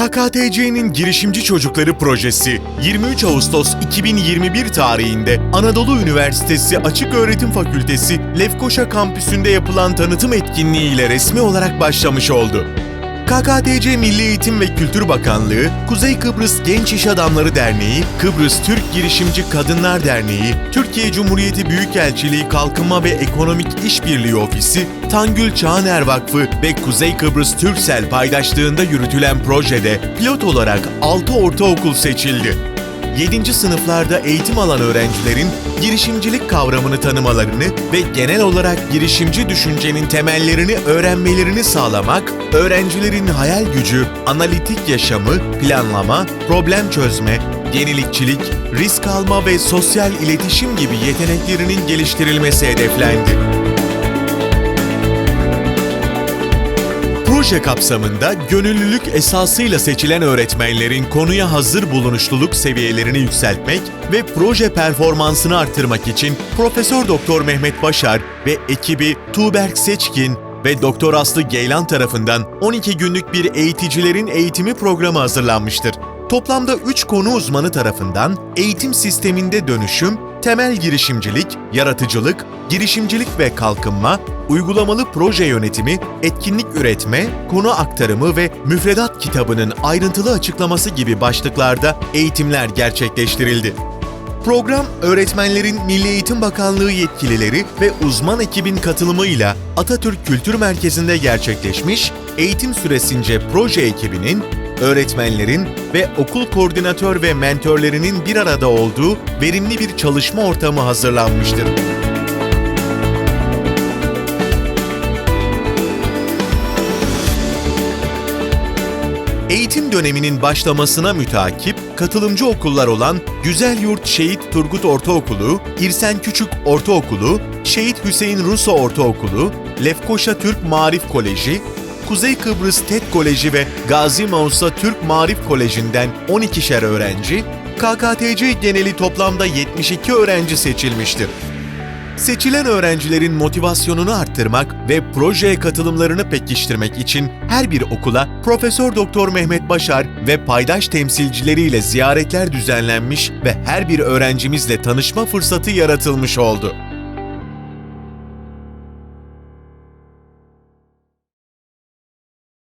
KKTC'nin Girişimci Çocukları Projesi 23 Ağustos 2021 tarihinde Anadolu Üniversitesi Açık Öğretim Fakültesi Lefkoşa kampüsünde yapılan tanıtım etkinliği ile resmi olarak başlamış oldu. KKTC Milli Eğitim ve Kültür Bakanlığı, Kuzey Kıbrıs Genç İş Adamları Derneği, Kıbrıs Türk Girişimci Kadınlar Derneği, Türkiye Cumhuriyeti Büyükelçiliği Kalkınma ve Ekonomik İşbirliği Ofisi, Tangül Çağaner Vakfı ve Kuzey Kıbrıs Türksel paydaşlığında yürütülen projede pilot olarak 6 ortaokul seçildi. 7. sınıflarda eğitim alan öğrencilerin girişimcilik kavramını tanımalarını ve genel olarak girişimci düşüncenin temellerini öğrenmelerini sağlamak, öğrencilerin hayal gücü, analitik yaşamı, planlama, problem çözme, yenilikçilik, risk alma ve sosyal iletişim gibi yeteneklerinin geliştirilmesi hedeflendi. Proje kapsamında gönüllülük esasıyla seçilen öğretmenlerin konuya hazır bulunuşluluk seviyelerini yükseltmek ve proje performansını arttırmak için Profesör Doktor Mehmet Başar ve ekibi Tuğberk Seçkin ve Doktor Aslı Geylan tarafından 12 günlük bir eğiticilerin eğitimi programı hazırlanmıştır. Toplamda 3 konu uzmanı tarafından eğitim sisteminde dönüşüm, temel girişimcilik, yaratıcılık, girişimcilik ve kalkınma, uygulamalı proje yönetimi, etkinlik üretme, konu aktarımı ve müfredat kitabının ayrıntılı açıklaması gibi başlıklarda eğitimler gerçekleştirildi. Program, öğretmenlerin Milli Eğitim Bakanlığı yetkilileri ve uzman ekibin katılımıyla Atatürk Kültür Merkezi'nde gerçekleşmiş, eğitim süresince proje ekibinin, öğretmenlerin ve okul koordinatör ve mentörlerinin bir arada olduğu verimli bir çalışma ortamı hazırlanmıştır. Eğitim döneminin başlamasına mütakip katılımcı okullar olan Güzel Yurt Şehit Turgut Ortaokulu, İrsen Küçük Ortaokulu, Şehit Hüseyin Ruso Ortaokulu, Lefkoşa Türk Marif Koleji, Kuzey Kıbrıs TED Koleji ve Gazi Mausa Türk Marif Koleji'nden 12'şer öğrenci, KKTC geneli toplamda 72 öğrenci seçilmiştir. Seçilen öğrencilerin motivasyonunu arttırmak ve projeye katılımlarını pekiştirmek için her bir okula Profesör Doktor Mehmet Başar ve paydaş temsilcileriyle ziyaretler düzenlenmiş ve her bir öğrencimizle tanışma fırsatı yaratılmış oldu.